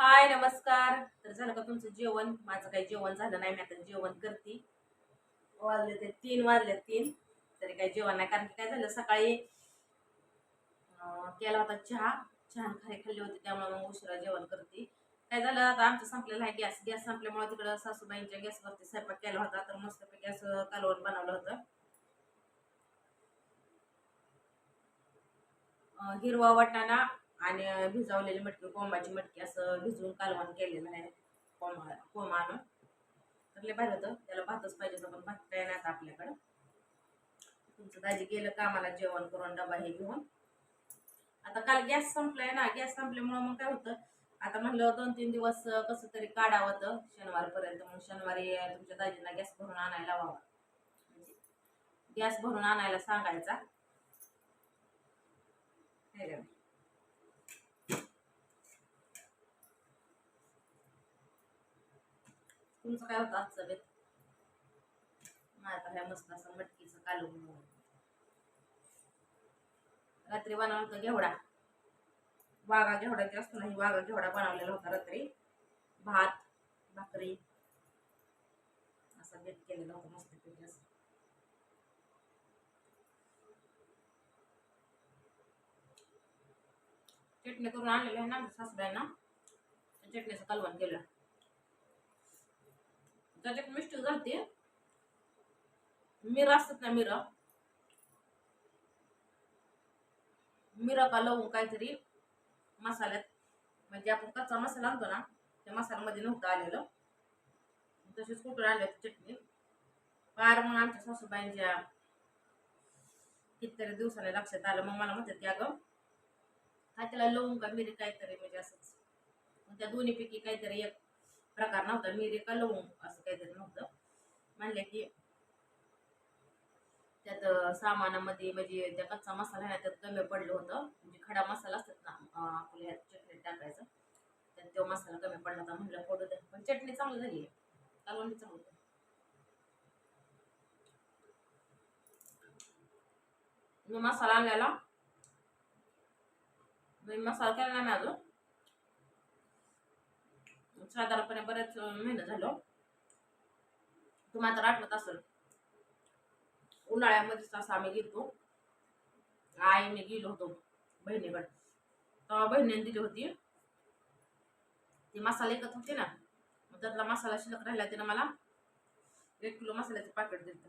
हाय नमस्कार. तर झालं का तुमचं जेवण? माझं काही जेवण झालं नाही मी आता जेवण करते. वाजले ते तीन वाजले तीन. तरी काही जेवण नाही कारण की काय झालं सकाळी केला होता चहा. छान खारी खाल्ली होती त्यामुळे मग उशिरा जेवण करते. काय झालं आता आमचं संपलेलं आहे गॅस. गॅस संपल्यामुळे तिकडं सासूबाईंच्या गॅसवरती स्वयंपाक केला होता तर मस्तपैकी गॅस कालवण बनवलं होतं. हिरवा वाटाणा आणि भिजवलेली मटकी कोंबाची मटकी असं भिजवून कालवण केलेलं आहे. कोंबा कोंबानं तर लय भारी होतं. त्याला भातच पाहिजे होतं पण भात काय नाही आता आपल्याकडं. तुमचं दाजी गेलं कामाला जेवण करून डबा हे घेऊन. आता काल गॅस संपलाय ना गॅस संपल्यामुळं मग काय होतं आता म्हणलं दोन तीन दिवस कसं तरी काढावं तर शनिवारपर्यंत. मग शनिवारी तुमच्या दाजींना गॅस भरून आणायला व्हावा म्हणजे गॅस भरून आणायला सांगायचा है का नाही? तुमचं काय होतं आजचं बेत माझा ह्या मस्त असं मटकीचं कालवून रात्री बनवलं होतं घेवडा. वाघा घेवडा जे असतो ना ही वाघा घेवडा बनवलेला होता रात्री. भात भाकरी. असं बेत केलेला होता मस्त पैकी असं. चटणी करून आणलेली आहे ना सासऱ्यांना. त्या चटणीचं कालवण केलं. त्याच्यात मिस्टेक झालते मिरा असतात ना मिरा. मिरा का लावून काहीतरी मसाल्यात. म्हणजे आपण कच्चा मसाला आणतो ना त्या मसाल्यामध्ये नव्हतं आलेलं. तसेच कुठून आले चटणी. फार मग आमच्या सासूबाईंच्या कितीतरी दिवसाने लक्षात आलं. मग मला म्हणतात की अगं हा त्याला लवंग का मिरी काहीतरी म्हणजे असंच. त्या दोन्हीपैकी काहीतरी एक प्रकार नव्हता. मिरी का लवंग असं काहीतरी नव्हतं. म्हणले की त्यात सामानामध्ये म्हणजे त्या कच्चा मसाला आहे ना त्यात कमी पडलं होतं. म्हणजे खडा मसाला असतात ना आपल्या ह्यात चटणीत टाकायचं. त्यात तो मसाला कमी पडला होता. म्हणलं पडू द्या. पण चटणी चांगली झाली. आहे कालवण चांगलं होतं. मी मसाला आणलेला. मी मसाला केला नाही मी अजून. साधारणपणे बऱ्याच महिने झालो. तुम्हाला तर आठवत असेल. उन्हाळ्यामध्येच असं आम्ही गेलो आईने गेलो होतो बहिणीकडे. तेव्हा बहिणीने दिली होती. ते मसाला एकत होते ना मग त्यातला मसाला शिल्लक राहिला तिनं मला एक किलो मसाल्याचं पाकिट दिलं.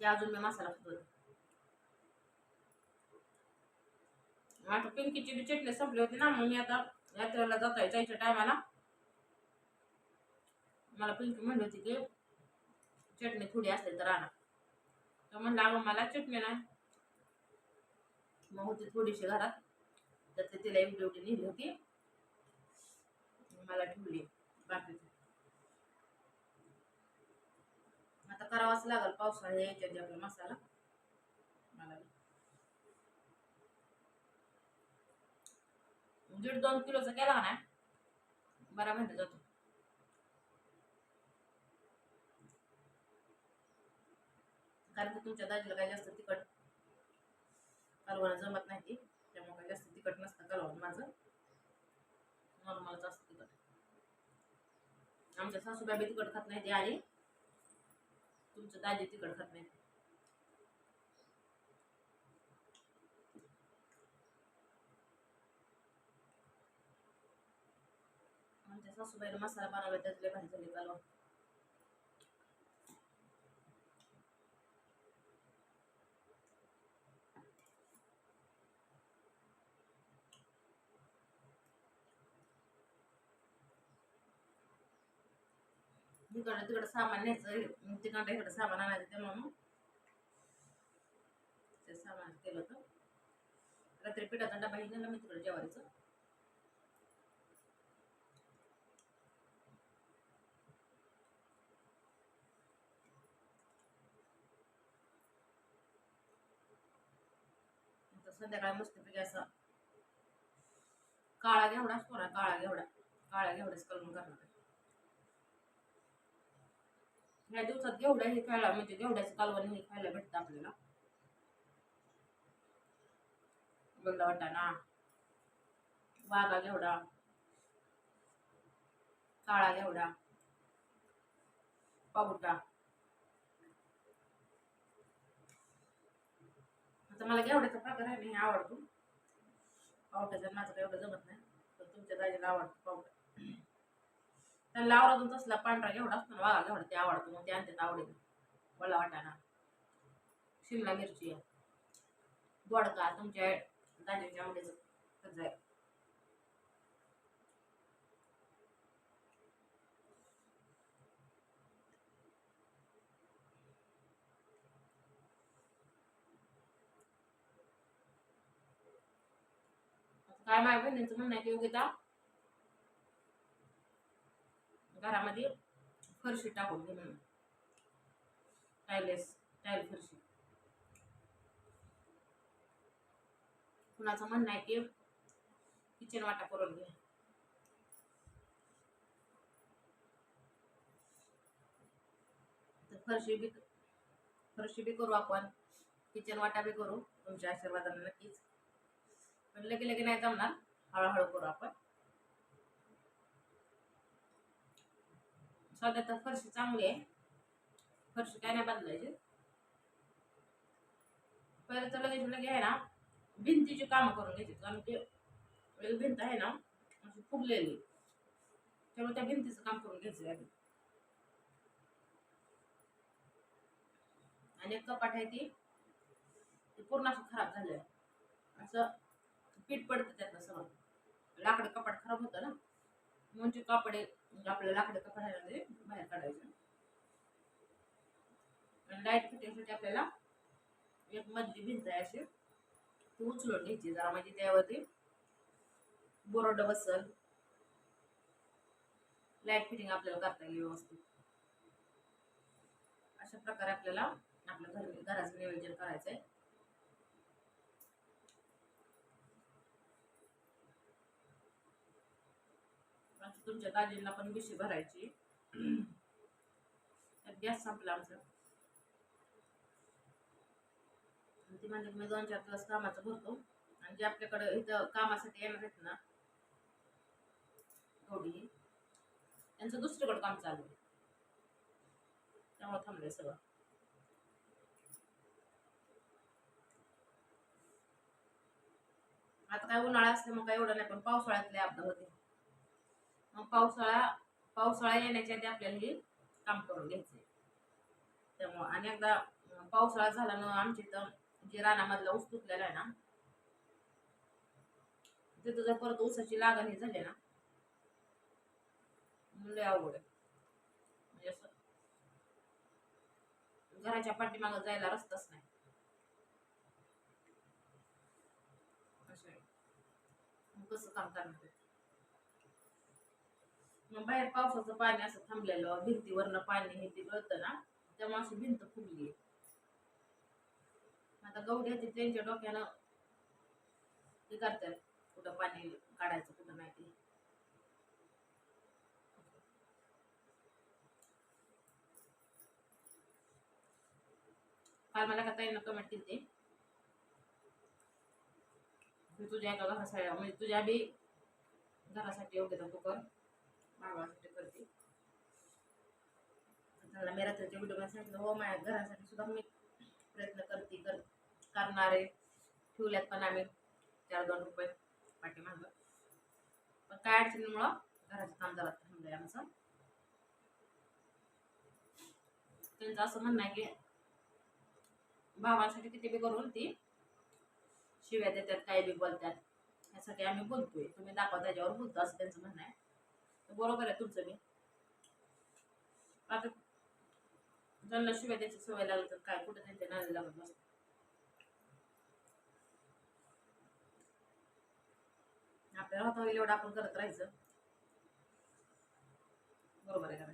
ते अजून मी मसाला खात. आता पिंकीची बी चटणी संपली होती ना मग मी आता यात्रेला जाता जायच्या टायमाला. मला पिंकी म्हणली होती की चटणी थोडी असेल तर आणा. तर म्हणलं अगं मला चटणी नाही. मग होती थोडीशी घरात. तर ते तिला एवढी एवढी नेली होती. मला ठेवली बाकीची. आता करावाच लागल पावसाळ्या यायच्या आपला मसाला. मला दीड दोन किलोचा केला ना बरा म्हणता जातो. कारण की तुमच्या दाजीला काही जास्त तिखट कालवण जमत नाही ती. त्यामुळे काही जास्त तिखट नसतं कालवण माझं. नॉर्मलच असतं तिखट. आमच्या सासूबाईबी तिखट खात नाही ती आणि तुमचं दाजी तिखट खात नाही आमच्या सासूबाईला मसाला बनवला त्यातले भाजी झाली कालवण तिकडं तिकडं सामान न्यायचं तिकडं इकडं सामान आणायचं त्यामुळे मग ते सामान केलं होतं रात्री पिठाचा डबा घेऊन मी तिकडं जेवायचं संध्याकाळी मस्तपैकी असा काळा घेवडा असतो ना काळा घेवडा. काळा घेवडाच कलम करणार आहे. ह्या दिवसात घेवडा हे खायला म्हणजे घेवड्याचं कालवण हे खायला भेटतं आपल्याला. गंदा वाटाणा वाघा घेवडा काळा घेवडा पावटा. तर मला घेवड्याचा प्रकार आहे नाही आवडतो. पावट्याचा माझं काही एवढं जमत नाही पण तुमच्या दाजीला आवडतो पावटा त्यांना आवडतो तसला पांढरा घेवडा असतो ना वाघा घेवडा ते आवडतो मग ते आणतात आवडेल वळा वाटाणा. शिमला मिरची. दोडका तुमच्या दाजीच्या आवडीचं. कसं आहे काय माझ्या बहिणीचं म्हणणं आहे की योगिता घरामध्ये फरशी टाकून घे म्हणून. टायलेस टाईल फरशी. कुणाचं म्हणणं आहे की किचन वाटा करून घे. फरशी बी फरशी बी करू आपण. किचन वाटा बी करू. तुमच्या आशीर्वादाने नक्कीच. पण लगे लगे नाही जमणार. हळूहळू करू आपण. सध्या तर फरशी चांगली आहे. फरशी काय नाही बदलायची. पहिले तर लगेच लगे आहे ना भिंतीची कामं करून घ्यायची. कारण की एक भिंत आहे ना अशी फुगलेली. त्यामुळे त्या भिंतीचं काम करून घ्यायचं आधी. आणि एक कपाट आहे ती ती पूर्ण असं खराब झालंय असं पीठ पडतं त्यातलं सगळं. लाकडं कपाट खराब होतं ना. म्हणजे कापडे आपल्या लाकडं कपाट ते बाहेर काढायचं. लाइट फिटिंगसाठी आपल्याला एक मधली भिंत आहे अशी. ती उचलून घ्यायची जरा म्हणजे त्यावरती बोरड बसल. लाइट फिटिंग आपल्याला करता येईल व्यवस्थित. अशा प्रकारे आपल्याला आपल्या घर घराचं नियोजन करायचं आहे आता तुमच्या दाजींना पण बिशी भरायची. गॅस संपला आमचा. आणि ती म्हणजे मी दोन चार दिवस कामाचं भरतो. आणि जे आपल्याकडे इथं कामासाठी येणार आहेत ना थोडी त्यांचं दुसरीकडं काम चालू आहे. त्यामुळे थांबलंय सगळं. आता काय उन्हाळा असते मग काय एवढं नाही पण पावसाळ्यातले अपघात होते. मग पावसाळा पावसाळा येण्याच्या आधी आपल्याला हे काम करून घ्यायचंय. त्यामुळं आणि एकदा पावसाळा झाला ना आमच्या इथं जे रानामधला ऊस तुटलेला आहे ना तिथं जर परत ऊसाची लागण हे झाली ना लय आवड आहे. म्हणजे असं घराच्या पाठीमागं जायला रस्ताच नाही. कसं काम करणार मग बाहेर पावसाचं पाणी असं थांबलेलं भिंतीवरनं पाणी हे ते गळतं ना त्यामुळे अशी भिंत फुगली. आता गौडी होती त्यांच्या डोक्यानं हे करतात कुठं पाणी काढायचं कुठं नाही ते. काल मला का ताईनं कमेंट केली मी तुझ्या एका घरासाठी म्हणजे तुझ्या बी घरासाठी योग्य तू कर. मागवासाठी करते त्यांना मी रात्रीच्या व्हिडिओ सांगितलं हो माझ्या घरासाठी सुद्धा मी प्रयत्न करते कर करणारे ठेवल्यात पण आम्ही चार दोन रुपये पाठी मागं पण काय अडचणीमुळं घराचं काम जरा थांबलंय आमचं. त्यांचं असं म्हणणं आहे की भावांसाठी किती बी करून ती शिव्या देतात काही बी बोलतात. ह्यासाठी आम्ही बोलतोय. तुम्ही दाखवा त्याच्यावर बोलतो असं त्यांचं म्हणणं आहे. बरोबर आहे तुमचं मी. आता ज्यांना शिवाय द्यायची सवय लागली तर काय कुठं त्यांच्या नादी लागत नसतं आपल्याला होता होईल एवढं आपण करत राहायचं. बरोबर आहे का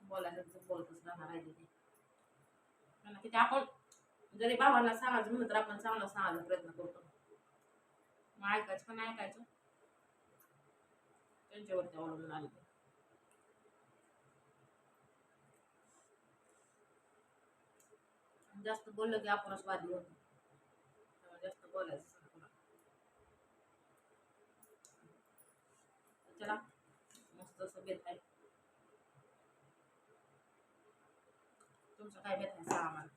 बोलायचं बोलतच राहणार कारण की ते आपण जरी भावाला सांगायचं म्हणलं तर आपण चांगला सांगायचा प्रयत्न करतो. मग ऐकायचं पण ऐकायचं. त्यांच्यावरती अवलंबून आले जास्त बोललं की आपणच वादी होतो जास्त बोलायचं चला मस्त असं बेत आहे तुमचं काय बेत आहे आम्हाला